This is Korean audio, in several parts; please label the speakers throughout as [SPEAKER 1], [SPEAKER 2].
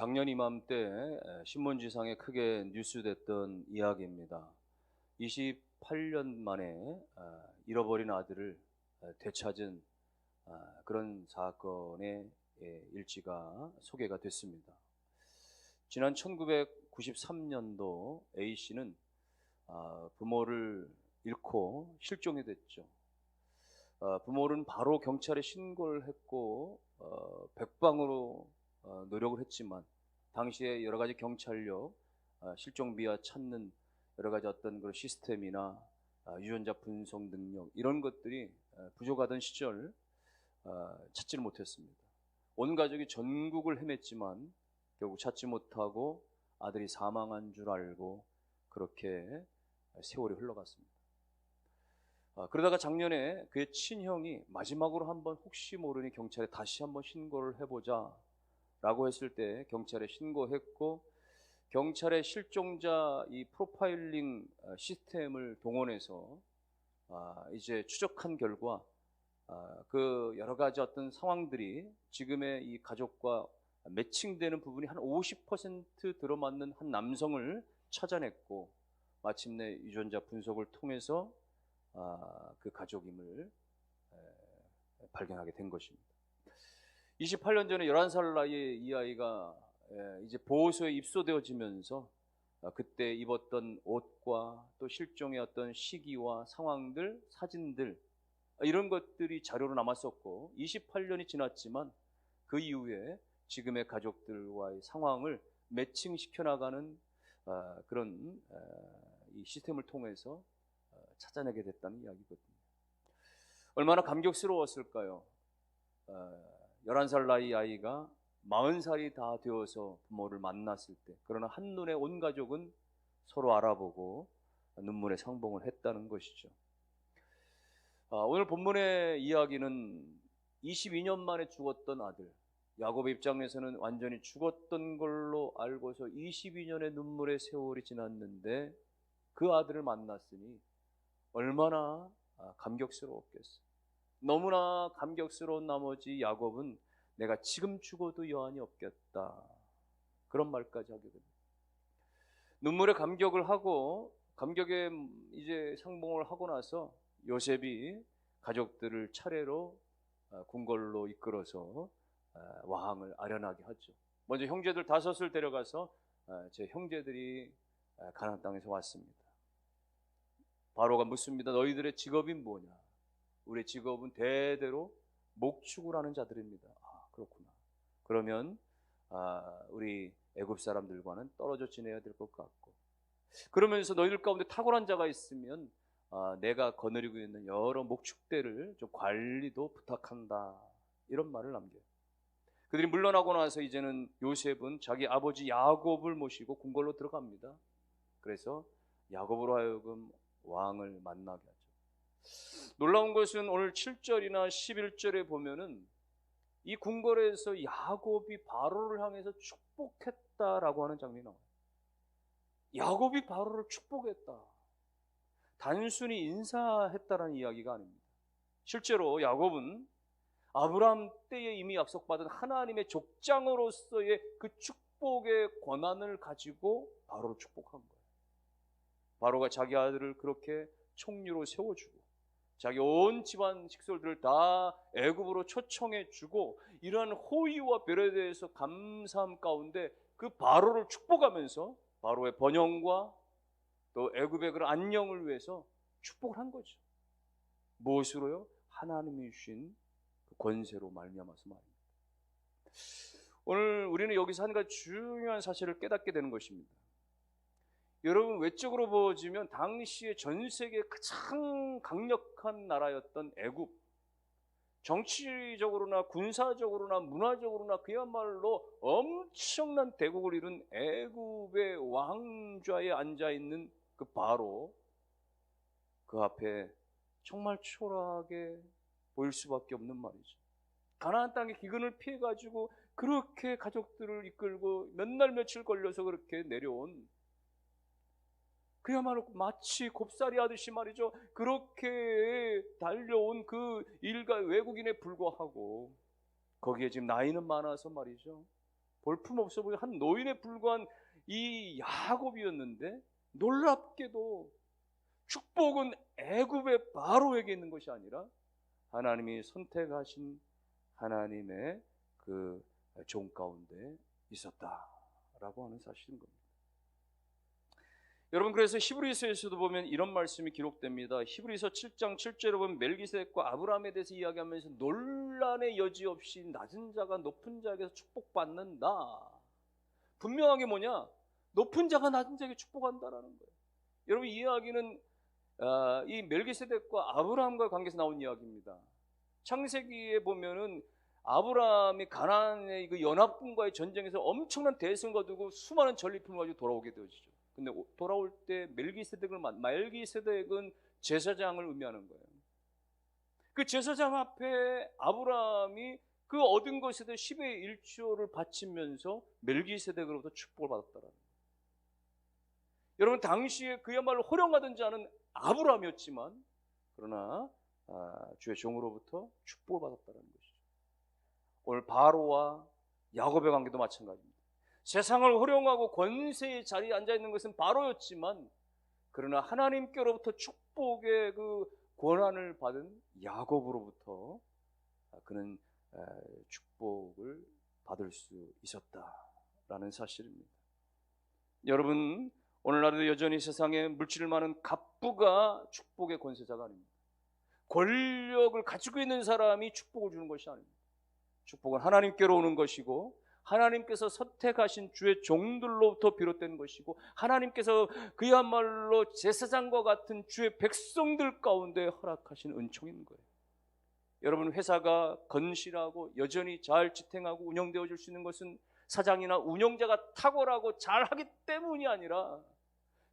[SPEAKER 1] 작년 이맘때 신문지상에 크게 뉴스됐던 이야기입니다. 28년 만에 아, 잃어버린 아들을 아, 되찾은 아, 그런 사건의 예, 일지가 소개가 됐습니다. 지난 1993년도 A 씨는 부모를 잃고 실종이 됐죠. 부모는 바로 경찰에 신고를 했고 어, 백방으로 어, 노력을 했지만 당시에 여러 가지 경찰력, 어, 실종비와 찾는 여러 가지 어떤 그런 시스템이나 어, 유전자 분석 능력 이런 것들이 부족하던 시절 찾지를 못했습니다. 온 가족이 전국을 헤맸지만 결국 찾지 못하고 아들이 사망한 줄 알고 그렇게 세월이 흘러갔습니다. 그러다가 작년에 그의 친형이 마지막으로 한번 혹시 모르니 경찰에 다시 한번 신고를 해보자 라고 했을 때 경찰에 신고했고 경찰의 실종자 이 프로파일링 어, 시스템을 동원해서 아, 이제 추적한 결과 아, 그 여러 가지 어떤 상황들이 지금의 이 가족과 매칭되는 부분이 한 50% 들어맞는 한 남성을 찾아냈고 마침내 유전자 분석을 통해서 아, 그 가족임을 발견하게 된 것입니다. 28년 전에 11살 나이의 이 아이가 예, 이제 보호소에 입소되어지면서 아, 그때 입었던 옷과 또 실종의 어떤 시기와 상황들, 사진들 아, 이런 것들이 자료로 남았었고 28년이 지났지만 그 이후에 지금의 가족들과의 상황을 매칭시켜 나가는 아, 그런 이 시스템을 통해서 찾아내게 됐다는 이야기거든요. 얼마나 감격스러웠을까요? 11살 나이 아이가 40살이 다 되어서 부모를 만났을 때 그러나 한눈에 온 가족은 서로 알아보고 눈물의 상봉을 했다는 것이죠. 아, 오늘 본문의 이야기는 22년 만에 죽었던 아들 야곱의 입장에서는 완전히 죽었던 걸로 알고서 22년의 눈물의 세월이 지났는데 그 아들을 만났으니 얼마나 아, 감격스러웠겠어요. 너무나 감격스러운 나머지 야곱은 내가 지금 죽어도 여한이 없겠다. 그런 말까지 하게 됩니다. 눈물의 감격을 하고 감격에 이제 상봉을 하고 나서 요셉이 가족들을 차례로 아, 궁궐로 이끌어서 아, 왕을 아련하게 하죠. 먼저 형제들 다섯을 데려가서 아, 제 형제들이 가나안 땅에서 왔습니다. 바로가 묻습니다. 너희들의 직업이 뭐냐? 우리의 직업은 대대로 목축을 하는 자들입니다. 아, 그렇구나. 그러면 아, 우리 애굽 사람들과는 떨어져 지내야 될 것 같고 그러면서 너희들 가운데 탁월한 자가 있으면 아, 내가 거느리고 있는 여러 목축대를 좀 관리도 부탁한다. 이런 말을 남겨요. 그들이 물러나고 나서 이제는 요셉은 자기 아버지 야곱을 모시고 궁궐로 들어갑니다. 그래서 야곱으로 하여금 왕을 만나게 하죠. 놀라운 것은 오늘 7절이나 11절에 보면은 이 궁궐에서 야곱이 바로를 향해서 축복했다라고 하는 장면이 나와요. 야곱이 바로를 축복했다. 단순히 인사했다라는 이야기가 아닙니다. 실제로 야곱은 아브라함 때에 이미 약속받은 하나님의 족장으로서의 그 축복의 권한을 가지고 바로를 축복한 거예요. 바로가 자기 아들을 그렇게 총리로 세워주고 자기 온 집안 식솔들을 다 애굽으로 초청해 주고 이러한 호의와 별에 대해서 감사함 가운데 그 바로를 축복하면서 바로의 번영과 또 애굽의 그런 안녕을 위해서 축복을 한 거죠. 무엇으로요? 하나님이 주신 그 권세로 말미암아서 말입니다. 오늘 우리는 여기서 한 가지 중요한 사실을 깨닫게 되는 것입니다. 여러분 외적으로 보여지면 당시에 전 세계 가장 강력한 나라였던 애굽 정치적으로나 군사적으로나 문화적으로나 그야말로 엄청난 대국을 이룬 애굽의 왕좌에 앉아 있는 그 바로 그 앞에 정말 초라하게 보일 수밖에 없는 말이죠. 가나안 땅의 기근을 피해 가지고 그렇게 가족들을 이끌고 몇 날 며칠 걸려서 그렇게 내려온 그야말로 마치 곱살이 하듯이 말이죠. 그렇게 달려온 그 일가 외국인에 불과하고 거기에 지금 나이는 많아서 말이죠. 볼품없어 보이는 한 노인에 불과한 이 야곱이었는데 놀랍게도 축복은 애굽의 바로에게 있는 것이 아니라 하나님이 선택하신 하나님의 그 종 가운데 있었다라고 하는 사실인 겁니다. 여러분 그래서 히브리서에서도 보면 이런 말씀이 기록됩니다. 히브리서 7장 7절에 보면 멜기세덱과 아브라함에 대해서 이야기하면서 논란의 여지 없이 낮은 자가 높은 자에게서 축복받는다. 분명하게 뭐냐? 높은 자가 낮은 자에게 축복한다라는 거예요. 여러분 이 이야기는 아, 이 멜기세덱과 아브라함과 관계에서 나온 이야기입니다. 창세기에 보면은 아브라함이 가나안의 그 연합군과의 전쟁에서 엄청난 대승을 거두고 수많은 전리품을 가지고 돌아오게 되어지죠. 근데 돌아올 때 멜기세덱을 만 멜기세덱은 제사장을 의미하는 거예요. 그 제사장 앞에 아브라함이 그 얻은 것에 대해 10의 1조를 바치면서 멜기세덱으로부터 축복을 받았다라는 거예요. 여러분 당시에 그야말로 호령하던 자는 아브라함이었지만 그러나 아, 주의 종으로부터 축복을 받았다는 것이죠. 오늘 바로와 야곱의 관계도 마찬가지입니다. 세상을 호령하고 권세의 자리에 앉아 있는 것은 바로였지만 그러나 하나님께로부터 축복의 그 권한을 받은 야곱으로부터 그는 축복을 받을 수 있었다라는 사실입니다. 여러분 오늘날에도 여전히 세상에 물질 많은 갑부가 축복의 권세자가 아닙니다. 권력을 가지고 있는 사람이 축복을 주는 것이 아닙니다. 축복은 하나님께로 오는 것이고 하나님께서 선택하신 주의 종들로부터 비롯된 것이고 하나님께서 그야말로 제사장과 같은 주의 백성들 가운데 허락하신 은총인 거예요. 여러분 회사가 건실하고 여전히 잘 지탱하고 운영되어 줄수 있는 것은 사장이나 운영자가 탁월하고 잘하기 때문이 아니라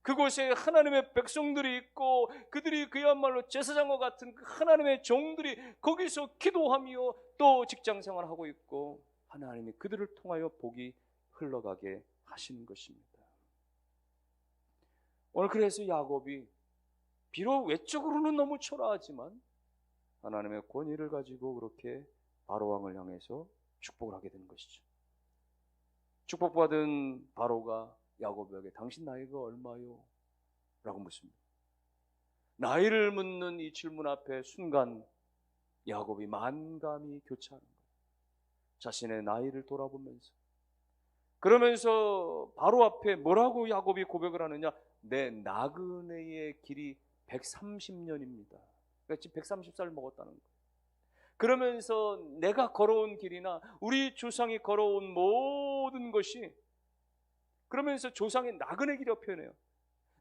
[SPEAKER 1] 그곳에 하나님의 백성들이 있고 그들이 그야말로 제사장과 같은 그 하나님의 종들이 거기서 기도하며 또 직장 생활하고 있고 하나님이 그들을 통하여 복이 흘러가게 하시는 것입니다. 오늘 그래서 야곱이 비록 외적으로는 너무 초라하지만 하나님의 권위를 가지고 그렇게 바로 왕을 향해서 축복을 하게 되는 것이죠. 축복받은 바로가 야곱에게 당신 나이가 얼마요? 라고 묻습니다. 나이를 묻는 이 질문 앞에 순간 야곱이 만감이 거예요. 자신의 나이를 돌아보면서 그러면서 바로 앞에 뭐라고 야곱이 고백을 하느냐? 내 나그네의 길이 130년입니다. 그러니까 지금 130살 먹었다는 거예요. 그러면서 내가 걸어온 길이나 우리 조상이 걸어온 모든 것이 그러면서 조상의 나그네 길이라고 표현해요.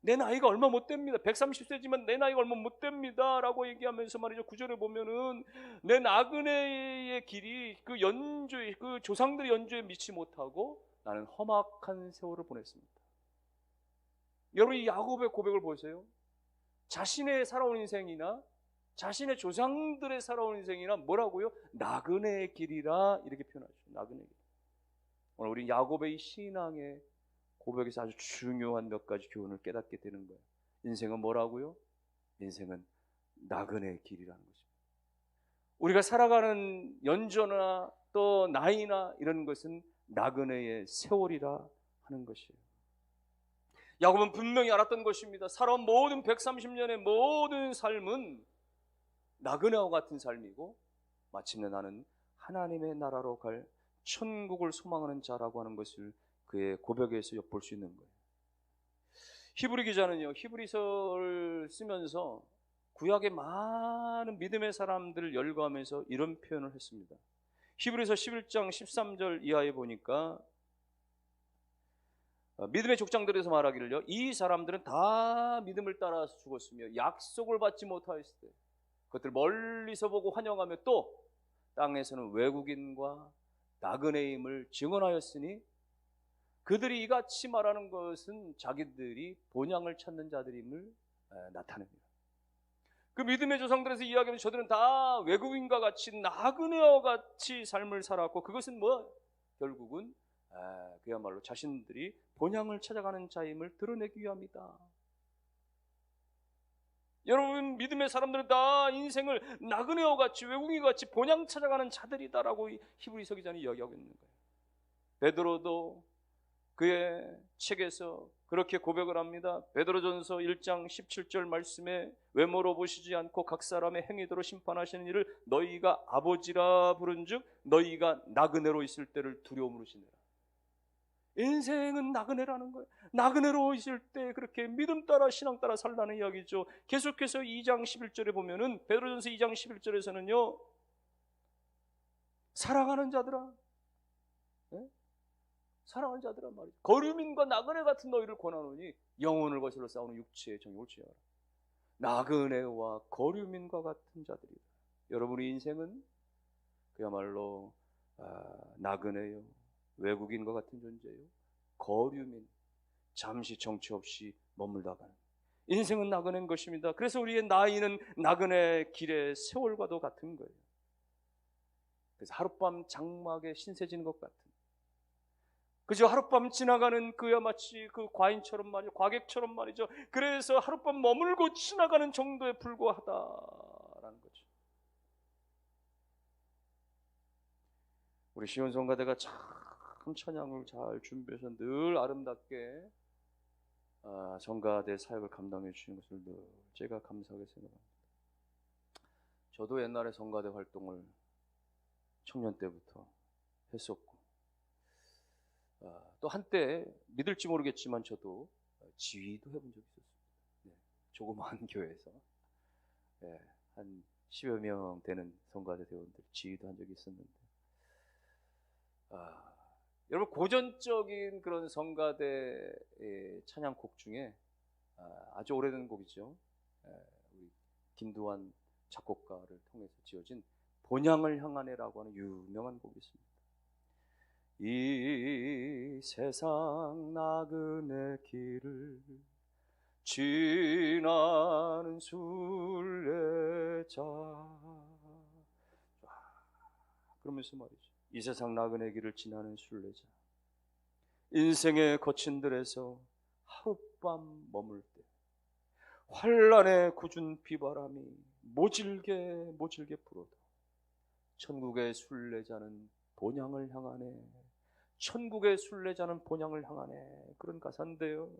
[SPEAKER 1] 내 나이가 얼마 못 됩니다. 130세지만 내 나이가 얼마 못 됩니다. 라고 얘기하면서 말이죠. 구절에 보면은 내 나그네의 길이 그 연주에, 그 조상들의 연주에 미치 못하고 나는 험악한 세월을 보냈습니다. 여러분 이 야곱의 고백을 보세요. 자신의 살아온 인생이나 자신의 조상들의 살아온 인생이나 뭐라고요? 나그네의 길이라 이렇게 표현하죠. 나그네의 길. 오늘 우리 야곱의 신앙의 고백에서 아주 중요한 몇 가지 교훈을 깨닫게 되는 거예요. 인생은 뭐라고요? 인생은 나그네의 길이라는 것입니다. 우리가 살아가는 연조나 또 나이나 이런 것은 나그네의 세월이라 하는 것이에요. 야곱은 분명히 알았던 것입니다. 살아온 모든 130년의 모든 삶은 나그네와 같은 삶이고 마침내 나는 하나님의 나라로 갈 천국을 소망하는 자라고 하는 것을 그의 고백에서 엿볼 수 있는 거예요. 히브리 기자는요, 히브리서를 쓰면서 구약의 많은 믿음의 사람들을 열거하면서 이런 표현을 했습니다. 히브리서 11장 13절 이하에 보니까 어, 믿음의 족장들에서 말하기를요, 이 사람들은 다 믿음을 따라서 죽었으며 약속을 받지 못하였을 때 그것들 멀리서 보고 환영하며 또 땅에서는 외국인과 나그네임을 증언하였으니 그들이 이같이 말하는 것은 자기들이 본향을 찾는 자들임을 나타냅니다. 그 믿음의 조상들에서 이야기하면 저들은 다 외국인과 같이 나그네와 같이 삶을 살았고 그것은 뭐 결국은 그야말로 자신들이 본향을 찾아가는 자임을 드러내기 위함이다. 여러분 믿음의 사람들은 다 인생을 나그네와 같이 외국인과 같이 본향 찾아가는 자들이다라고 히브리서 기자는 이야기하고 있는 거예요. 베드로도 그의 책에서 그렇게 고백을 합니다. 베드로전서 1장 17절 말씀에 외모로 보시지 않고 각 사람의 행위대로 심판하시는 일을 너희가 아버지라 부른즉 너희가 나그네로 있을 때를 두려움으로 지내라. 인생은 나그네라는 거예요. 나그네로 있을 때 그렇게 믿음 따라 신앙 따라 살라는 이야기죠. 계속해서 2장 11절에 보면은 베드로전서 2장 11절에서는요. 사랑하는 자들아 네? 사랑하는 자들아 말이죠. 거류민과 나그네 같은 너희를 권하노니 영혼을 거슬러 싸우는 육체의 정욕을 취하라. 나그네와 거류민과 같은 자들이다. 여러분의 인생은 그야말로 아, 나그네요. 외국인과 같은 존재요. 거류민, 잠시 정치 없이 머물다가는 인생은 나그네인 것입니다. 그래서 우리의 나이는 나그네 길의 세월과도 같은 거예요. 그래서 하룻밤 장막에 신세지는 것 같은. 그저 하룻밤 지나가는 그야 마치 그 과인처럼 말이죠. 과객처럼 말이죠. 그래서 하룻밤 머물고 지나가는 정도에 불과하다라는 거죠. 우리 시온 성가대가 참 찬양을 잘 준비해서 늘 아름답게 아, 성가대 사역을 감당해 주시는 것을 늘 제가 감사하게 생각합니다. 저도 옛날에 성가대 활동을 청년 때부터 했었고 아, 또 한때 믿을지 모르겠지만 저도 지휘도 해본 적이 있었습니다. 네, 조그마한 교회에서 네, 한 10여 명 되는 성가대 대원들 지휘도 한 적이 있었는데 아, 여러분 고전적인 그런 성가대 찬양곡 중에 아, 아주 오래된 곡이죠. 우리 김두한 작곡가를 통해서 지어진 본향을 향하네라고 하는 유명한 곡이 있습니다. 이 세상 나그네 길을 지나는 순례자 그러면서 말이죠. 이 세상 나그네 길을 지나는 순례자 인생의 거친 들에서 하룻밤 머물 때 환란의 굳은 비바람이 모질게 모질게 불어도 천국의 순례자는 본향을 향하네. 천국의 순례자는 본향을 향하네. 그런 가사인데요.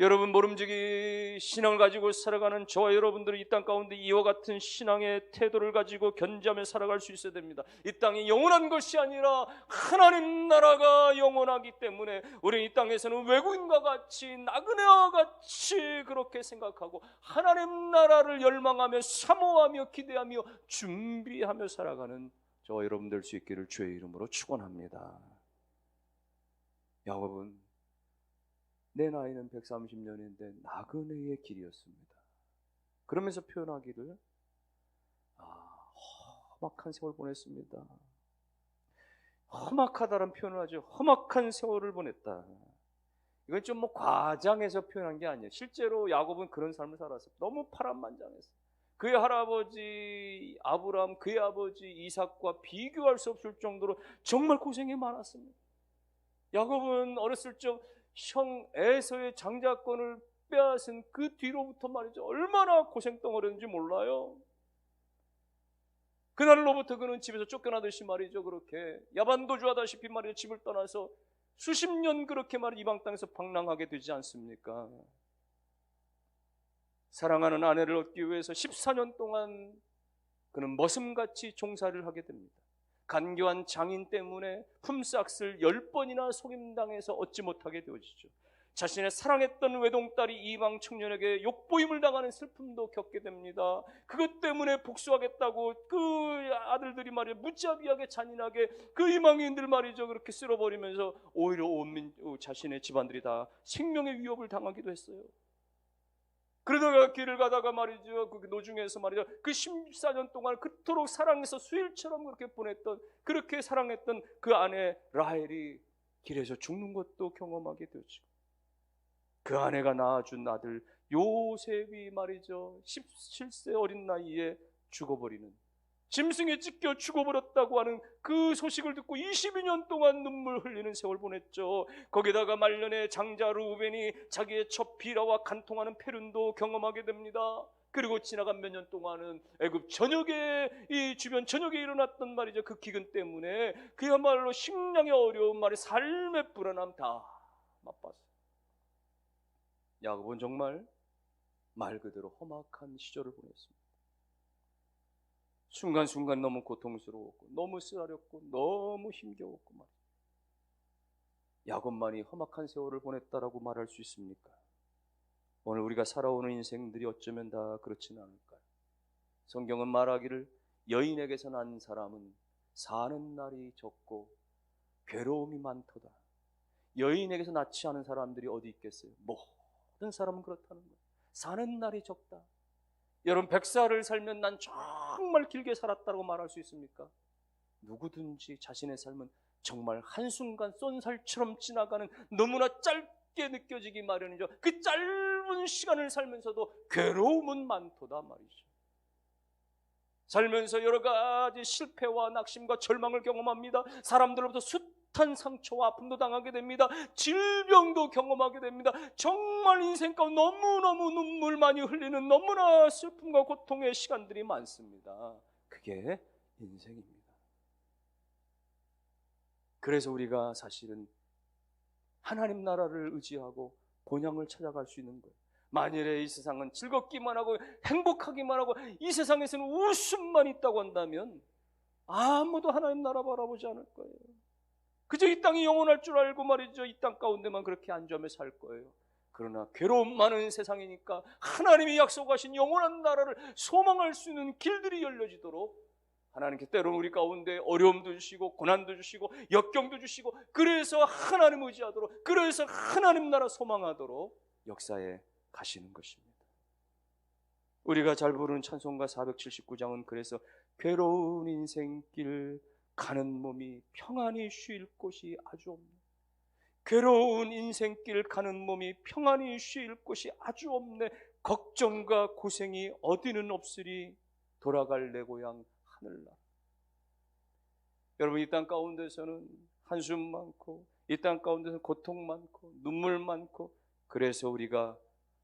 [SPEAKER 1] 여러분 모름지기 신앙을 가지고 살아가는 저와 여러분들은 이땅 가운데 이와 같은 신앙의 태도를 가지고 견지하며 살아갈 수 있어야 됩니다. 이 땅이 영원한 것이 아니라 하나님 나라가 영원하기 때문에 우리는 이 땅에서는 외국인과 같이 나그네와 같이 그렇게 생각하고 하나님 나라를 열망하며 사모하며 기대하며 준비하며 살아가는 저와 여러분들 수 있기를 주의 이름으로 축원합니다. 여러분 내 나이는 130년인데 나그네의 길이었습니다. 그러면서 표현하기를 아, 험악한 세월 보냈습니다. 험악하다는 표현을 하죠. 험악한 세월을 보냈다. 이건 좀 뭐 과장해서 표현한 게 아니에요. 실제로 야곱은 그런 삶을 살았어요. 너무 파란만장했어요. 그의 할아버지 아브라함, 그의 아버지 이삭과 비교할 수 없을 정도로 정말 고생이 많았습니다. 야곱은 어렸을 적 형 에서의 장자권을 빼앗은 그 뒤로부터 말이죠. 얼마나 고생덩어리였는지 몰라요. 그날로부터 그는 집에서 쫓겨나듯이 말이죠. 그렇게 야반도주하다시피 말이죠. 집을 떠나서 수십 년 그렇게 말이 이방 땅에서 방랑하게 되지 않습니까? 사랑하는 아내를 얻기 위해서 14년 동안 그는 머슴같이 종사를 하게 됩니다. 간교한 장인 때문에 품삯을 열 번이나 속임당해서 얻지 못하게 되어지죠. 자신의 사랑했던 외동딸이 이방 청년에게 욕보임을 당하는 슬픔도 겪게 됩니다. 그것 때문에 복수하겠다고 그 아들들이 말이야 무자비하게 잔인하게 그 이방인들 말이죠 그렇게 쓸어버리면서 오히려 온 자신의 집안들이 다 생명의 위협을 당하기도 했어요. 그러다가 길을 가다가 말이죠. 그 노중에서 말이죠. 그 14년 동안 그토록 사랑해서 수일처럼 그렇게 보냈던 그렇게 사랑했던 그 아내 라헬이 길에서 죽는 것도 경험하게 되었죠. 그 아내가 낳아준 아들 요셉이 말이죠. 17세 어린 나이에 죽어버리는 짐승에 찢겨 죽어버렸다고 하는 그 소식을 듣고 22년 동안 눈물 흘리는 세월 보냈죠. 거기다가 말년에 장자 루벤이 자기의 첫 비라와 간통하는 페륜도 경험하게 됩니다.
[SPEAKER 2] 그리고 지나간 몇 년 동안은 애굽 전역에 이 주변 전역에 일어났던 말이죠. 그 기근 때문에 그야말로 식량의 어려움 말이 삶의 불안함 다 맛봤어요.
[SPEAKER 1] 야곱은 정말 말 그대로 험악한 시절을 보냈습니다. 순간순간 너무 고통스러웠고 너무 쓰라렸고 너무 힘겨웠고 말. 야곱만이 험악한 세월을 보냈다라고 말할 수 있습니까? 오늘 우리가 살아오는 인생들이 어쩌면 다 그렇지는 않을까요? 성경은 말하기를 여인에게서 난 사람은 사는 날이 적고 괴로움이 많도다. 여인에게서 낳지 않은 사람들이 어디 있겠어요? 모든 사람은 그렇다는 거예요. 사는 날이 적다. 여러분 백살을 살면 난 정말 길게 살았다고 말할 수 있습니까? 누구든지 자신의 삶은 정말 한순간 쏜살처럼 지나가는 너무나 짧게 느껴지기 마련이죠. 그 짧은 시간을 살면서도 괴로움은 많도다 말이죠. 살면서 여러 가지 실패와 낙심과 절망을 경험합니다. 사람들로부터 숱한 상처와 아픔도 당하게 됩니다. 질병도 경험하게 됩니다. 정말 인생 가운데 너무너무 눈물 많이 흘리는 너무나 슬픔과 고통의 시간들이 많습니다. 그게 인생입니다. 그래서 우리가 사실은 하나님 나라를 의지하고 본향을 찾아갈 수 있는 거예요. 만일에 이 세상은 즐겁기만 하고 행복하기만 하고 이 세상에서는 웃음만 있다고 한다면 아무도 하나님 나라 바라보지 않을 거예요. 그저 이 땅이 영원할 줄 알고 말이죠. 이 땅 가운데만 그렇게 안점에 살 거예요. 그러나 괴로움 많은 세상이니까 하나님이 약속하신 영원한 나라를 소망할 수 있는 길들이 열려지도록 하나님께 때로는 우리 가운데 어려움도 주시고 고난도 주시고 역경도 주시고 그래서 하나님 의지하도록 그래서 하나님 나라 소망하도록 역사에 가시는 것입니다. 우리가 잘 부르는 찬송가 479장은 그래서 괴로운 인생길 가는 몸이 평안히 쉴 곳이 아주 없네. 괴로운 인생길 가는 몸이 평안히 쉴 곳이 아주 없네. 걱정과 고생이 어디는 없으리 돌아갈 내 고향 하늘나라. 여러분 이 땅 가운데서는 한숨 많고 이 땅 가운데서 고통 많고 눈물 많고 그래서 우리가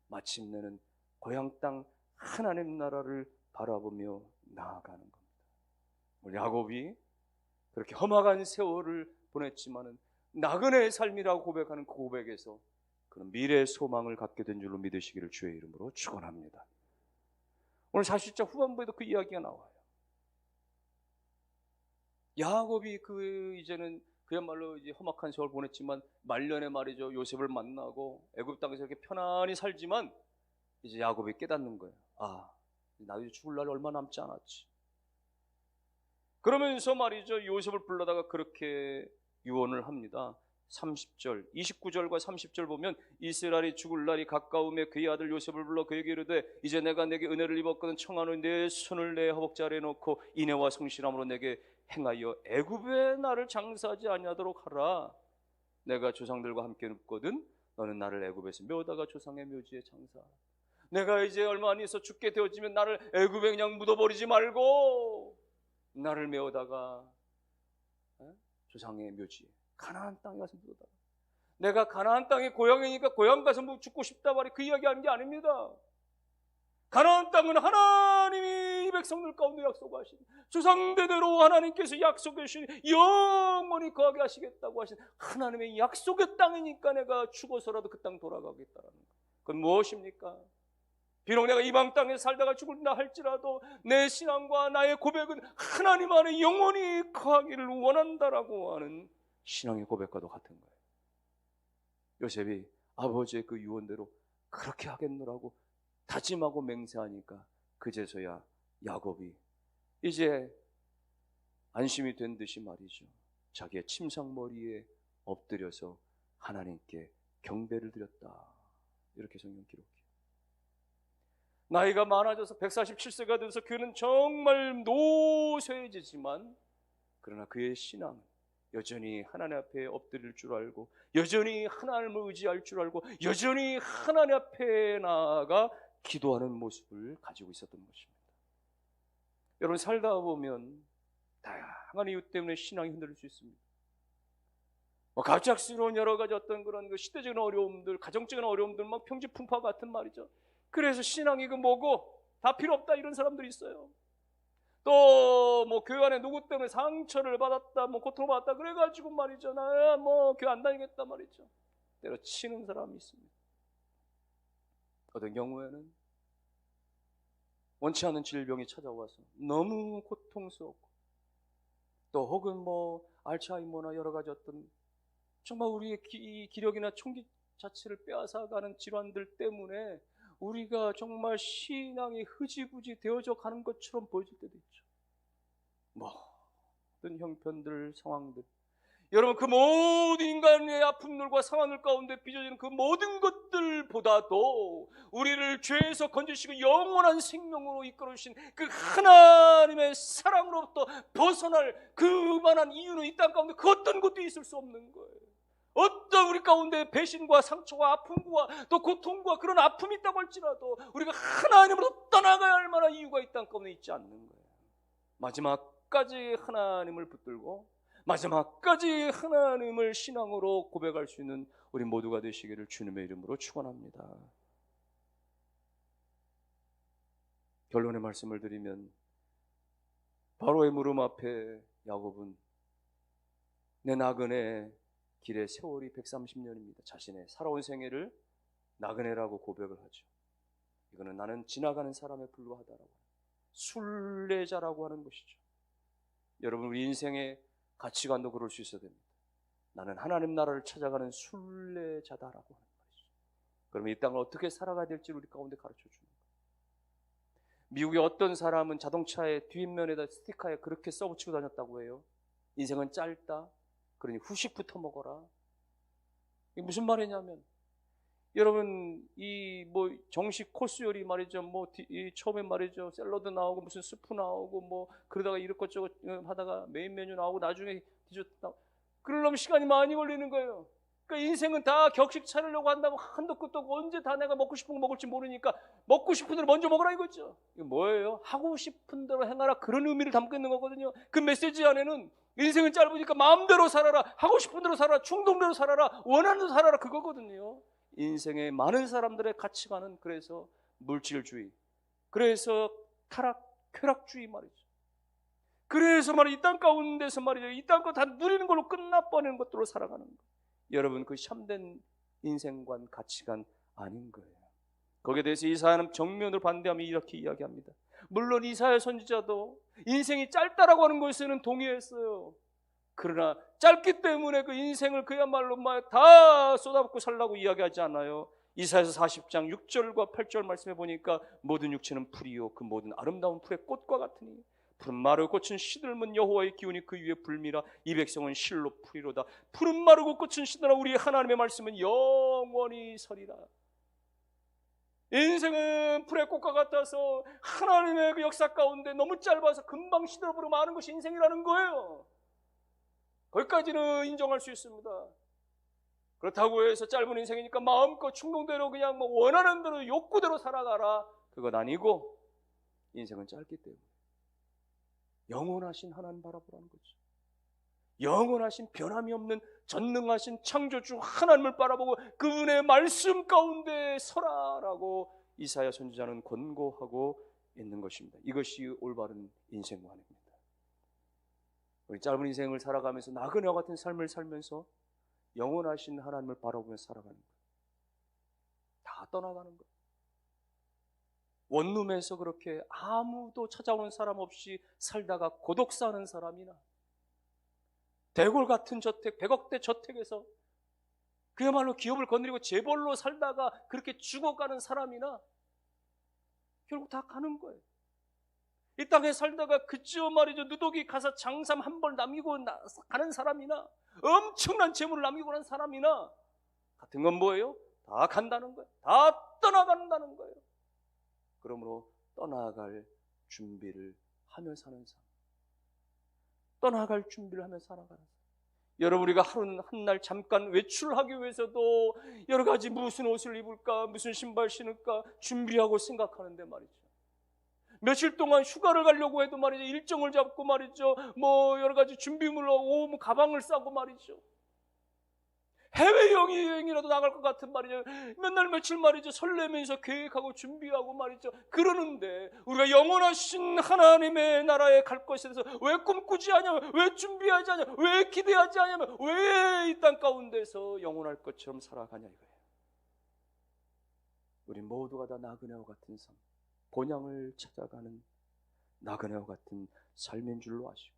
[SPEAKER 1] 마침내는 고향 땅 하나님 나라를 바라보며 나아가는 겁니다. 우리 야곱이 그렇게 험악한 세월을 보냈지만은 나그네의 삶이라고 고백하는 그 고백에서 그런 미래의 소망을 갖게 된 줄로 믿으시기를 주의 이름으로 축원합니다. 오늘 사실자 후반부에도 그 이야기가 나와요. 야곱이 그 이제는 그야말로 이제 험악한 세월 보냈지만 말년에 말이죠 요셉을 만나고 애굽 땅에서 이렇게 편안히 살지만 이제 야곱이 깨닫는 거예요. 아 나도 죽을 날 얼마 남지 않았지. 그러면서 말이죠 요셉을 불러다가 그렇게 유언을 합니다. 30절, 29절과 30절 보면 이스라엘이 죽을 날이 가까움에 그의 아들 요셉을 불러 그에게 이르되 이제 내가 내게 은혜를 입었거든 청하노니 내 손을 내 허벅지 아래에 놓고 인애와 성실함으로 내게 행하여 애굽에 나를 장사하지 아니하도록 하라. 내가 조상들과 함께 눕거든 너는 나를 애굽에서 묘다가 조상의 묘지에 장사. 내가 이제 얼마 안 있어 죽게 되어지면 나를 애굽에 그냥 묻어버리지 말고 나를 메어다가 조상의 묘지에 가나안 땅에 가서 묻어다. 내가 가나안 땅의 고향이니까 고향 가서 뭐 죽고 싶다 말이 그 이야기하는 게 아닙니다. 가나안 땅은 하나님이 이 백성들 가운데 약속하신 조상 대대로 하나님께서 약속해 주신 영원히 거하게 하시겠다고 하신 하나님의 약속의 땅이니까 내가 죽어서라도 그 땅 돌아가겠다라는 거. 그건 무엇입니까? 비록 내가 이방 땅에 살다가 죽을다 할지라도 내 신앙과 나의 고백은 하나님 안에 영원히 거하기를 원한다라고 하는 신앙의 고백과도 같은 거예요. 요셉이 아버지의 그 유언대로 그렇게 하겠노라고 다짐하고 맹세하니까 그제서야 야곱이 이제 안심이 된 듯이 말이죠. 자기의 침상머리에 엎드려서 하나님께 경배를 드렸다. 이렇게 성경 기록해요. 나이가 많아져서 147세가 돼서 그는 정말 노쇠해지지만 그러나 그의 신앙은 여전히 하나님 앞에 엎드릴 줄 알고 여전히 하나님을 의지할 줄 알고 여전히 하나님 앞에 나아가 기도하는 모습을 가지고 있었던 것입니다. 여러분 살다 보면 다양한 이유 때문에 신앙이 흔들릴 수 있습니다. 뭐 갑작스러운 여러 가지 어떤 그런 그 시대적인 어려움들, 가정적인 어려움들, 막 평지 풍파 같은 말이죠. 그래서 신앙이 그 뭐고
[SPEAKER 2] 다 필요 없다 이런 사람들이 있어요. 또 뭐 교회 안에 누구 때문에 상처를 받았다, 뭐 고통을 받았다 그래가지고 말이죠. 나뭐 교회 안 다니겠다 말이죠. 때려치는 사람이 있습니다. 어떤 경우에는 원치 않은 질병이 찾아와서 너무 고통스럽고 또 혹은 뭐 알츠하이머나 여러 가지 어떤 정말 우리의 기, 기력이나 총기 자체를 빼앗아가는 질환들 때문에 우리가 정말 신앙이 흐지부지 되어져 가는 것처럼 보여질 때도 있죠. 모든 형편들, 상황들. 여러분, 그 모든 인간의 아픔들과 상황들 가운데 빚어지는 그 모든 것들보다도 우리를 죄에서 건지시고 영원한 생명으로 이끌어주신 그 하나님의 사랑으로부터 벗어날 그만한 이유는 이 땅 가운데 그 어떤 것도 있을 수 없는 거예요. 어떤 우리 가운데 배신과 상처와 아픔과 또 고통과 그런 아픔이 있다고 할지라도 우리가 하나님으로 떠나가야 할 만한 이유가 이 땅 가운데 있지 않는 거예요. 마지막까지 하나님을 붙들고 마지막까지 하나님을 신앙으로 고백할 수 있는 우리 모두가 되시기를 주님의 이름으로 축원합니다. 결론의 말씀을 드리면 바로의 무릎 앞에 야곱은 내 나그네 길의 세월이 130년입니다. 자신의 살아온 생애를 나그네라고 고백을 하죠. 이거는 나는 지나가는 사람에 불과하다라고 순례자라고 하는 것이죠. 여러분 우리 인생의 가치관도 그럴 수 있어야 됩니다. 나는 하나님 나라를 찾아가는 순례자다라고 하는 말이죠. 그러면 이 땅을 어떻게 살아가야 될지 우리 가운데 가르쳐 주는 거예요. 미국의 어떤 사람은 자동차의 뒷면에다 스티커에 그렇게 써붙이고 다녔다고 해요. 인생은 짧다. 그러니 후식부터 먹어라. 이게 무슨 말이냐면 여러분 이 뭐 정식 코스 요리 말이죠. 뭐 이 처음에 말이죠. 샐러드 나오고 무슨 스프 나오고 뭐 그러다가 이것저것 하다가 메인 메뉴 나오고 나중에 디저트 나오고 그러려면 시간이 많이 걸리는 거예요. 그러니까 인생은 다 격식 차리려고 한다고 한도 끝도 없고 언제 다 내가 먹고 싶은 거 먹을지 모르니까 먹고 싶은 대로 먼저 먹으라 이거죠. 이거 뭐예요? 하고 싶은 대로 행하라 그런 의미를 담고 있는 거거든요. 그 메시지 안에는 인생은 짧으니까 마음대로 살아라 하고 싶은 대로 살아라 충동대로 살아라 원하는 대로 살아라 그거거든요. 인생의 많은 사람들의 가치관은 그래서 물질주의, 그래서 타락, 쾌락주의 말이죠. 그래서 말이 이 땅 가운데서 말이죠. 이 땅 거 다 누리는 걸로 끝나버리는 것들로 살아가는 거예요. 여러분 그 참된 인생관 가치관 아닌 거예요. 거기에 대해서 이사야는 정면으로 반대하며 이렇게 이야기합니다. 물론 이사야 선지자도 인생이 짧다라고 하는 것에는 동의했어요. 그러나 짧기 때문에 그 인생을 그야말로 막 다 쏟아붓고 살라고 이야기하지 않아요. 이사야서 40장 6절과 8절 말씀해 보니까 모든 육체는 풀이요 그 모든 아름다운 풀의 꽃과 같으니 푸른 마르고 꽃은 시들면 여호와의 기운이 그 위에 불미라 이 백성은 실로 풀이로다. 푸른 마르고 꽃은 시들라 우리 하나님의 말씀은 영원히 서리라. 인생은 풀의 꽃과 같아서 하나님의 그 역사 가운데 너무 짧아서 금방 시들어버리고 마는 것이 인생이라는 거예요. 거기까지는 인정할 수 있습니다. 그렇다고 해서 짧은 인생이니까 마음껏 충동대로 그냥 뭐 원하는 대로 욕구대로 살아가라. 그건 아니고 인생은 짧기 때문에 영원하신 하나님 바라보라는 거죠. 영원하신 변함이 없는 전능하신 창조주 하나님을 바라보고 그분의 말씀 가운데 서라라고 이사야 선지자는 권고하고 있는 것입니다. 이것이 올바른 인생관입니다. 우리 짧은 인생을 살아가면서 나그네와 같은 삶을 살면서 영원하신 하나님을 바라보며 살아가는 거예요. 다 떠나가는 거예요. 원룸에서 그렇게 아무도 찾아오는 사람 없이 살다가 고독 사는 사람이나 대골 같은 저택, 100억대 저택에서 그야말로 기업을 건드리고 재벌로 살다가 그렇게 죽어가는 사람이나 결국 다 가는 거예요. 이 땅에 살다가 그저 말이죠. 누더기 가서 장삼 한 벌 남기고 가는 사람이나 엄청난 재물을 남기고 가는 사람이나 같은 건 뭐예요? 다 간다는 거예요. 다 떠나간다는 거예요. 그러므로 떠나갈 준비를 하며 사는 삶. 떠나갈 준비를 하며 살아가는 삶. 여러분 우리가 하루 한날 잠깐 외출하기 위해서도 여러 가지 무슨 옷을 입을까, 무슨 신발 신을까 준비하고 생각하는데 말이죠. 며칠 동안 휴가를 가려고 해도 말이죠. 일정을 잡고 말이죠. 뭐 여러 가지 준비물로 오후 가방을 싸고 말이죠. 해외 여행이라도 나갈 것 같은 말이죠. 맨날 며칠 말이죠. 설레면서 계획하고 준비하고 말이죠. 그러는데 우리가 영원하신 하나님의 나라에 갈 것에 대해서 왜 꿈꾸지 않냐면 왜 준비하지 않냐 왜 기대하지 않냐면 왜 이 땅 가운데서 영원할 것처럼 살아가냐 이거예요. 우리 모두가 다 나그네와 같은 삶, 본향을 찾아가는 나그네와 같은 삶인 줄로 아시고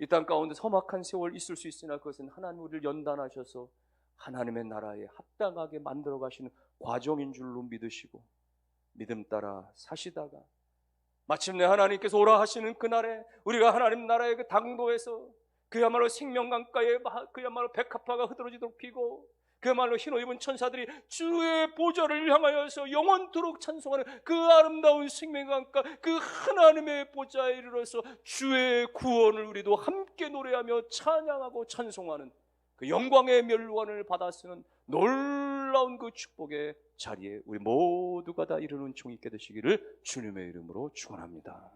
[SPEAKER 2] 이 땅 가운데 험악한 세월 있을 수 있으나 그것은 하나님 우리를 연단하셔서 하나님의 나라에 합당하게 만들어 가시는 과정인 줄로 믿으시고 믿음 따라 사시다가 마침내 하나님께서 오라 하시는 그날에 우리가 하나님 나라의 그 당도에서 그야말로 생명강가에 마- 그야말로 백합화가 흐드러지도록 피고 그야말로 흰옷 입은 천사들이 주의 보좌를 향하여서 영원토록 찬송하는 그 아름다운 생명강가 그 하나님의 보좌에 이르러서 주의 구원을 우리도 함께 노래하며 찬양하고 찬송하는 그 영광의 멸관을 받아 쓰는 놀라운 그 축복의 자리에 우리 모두가 다 이르는 종 있게 되시기를 주님의 이름으로 축원합니다.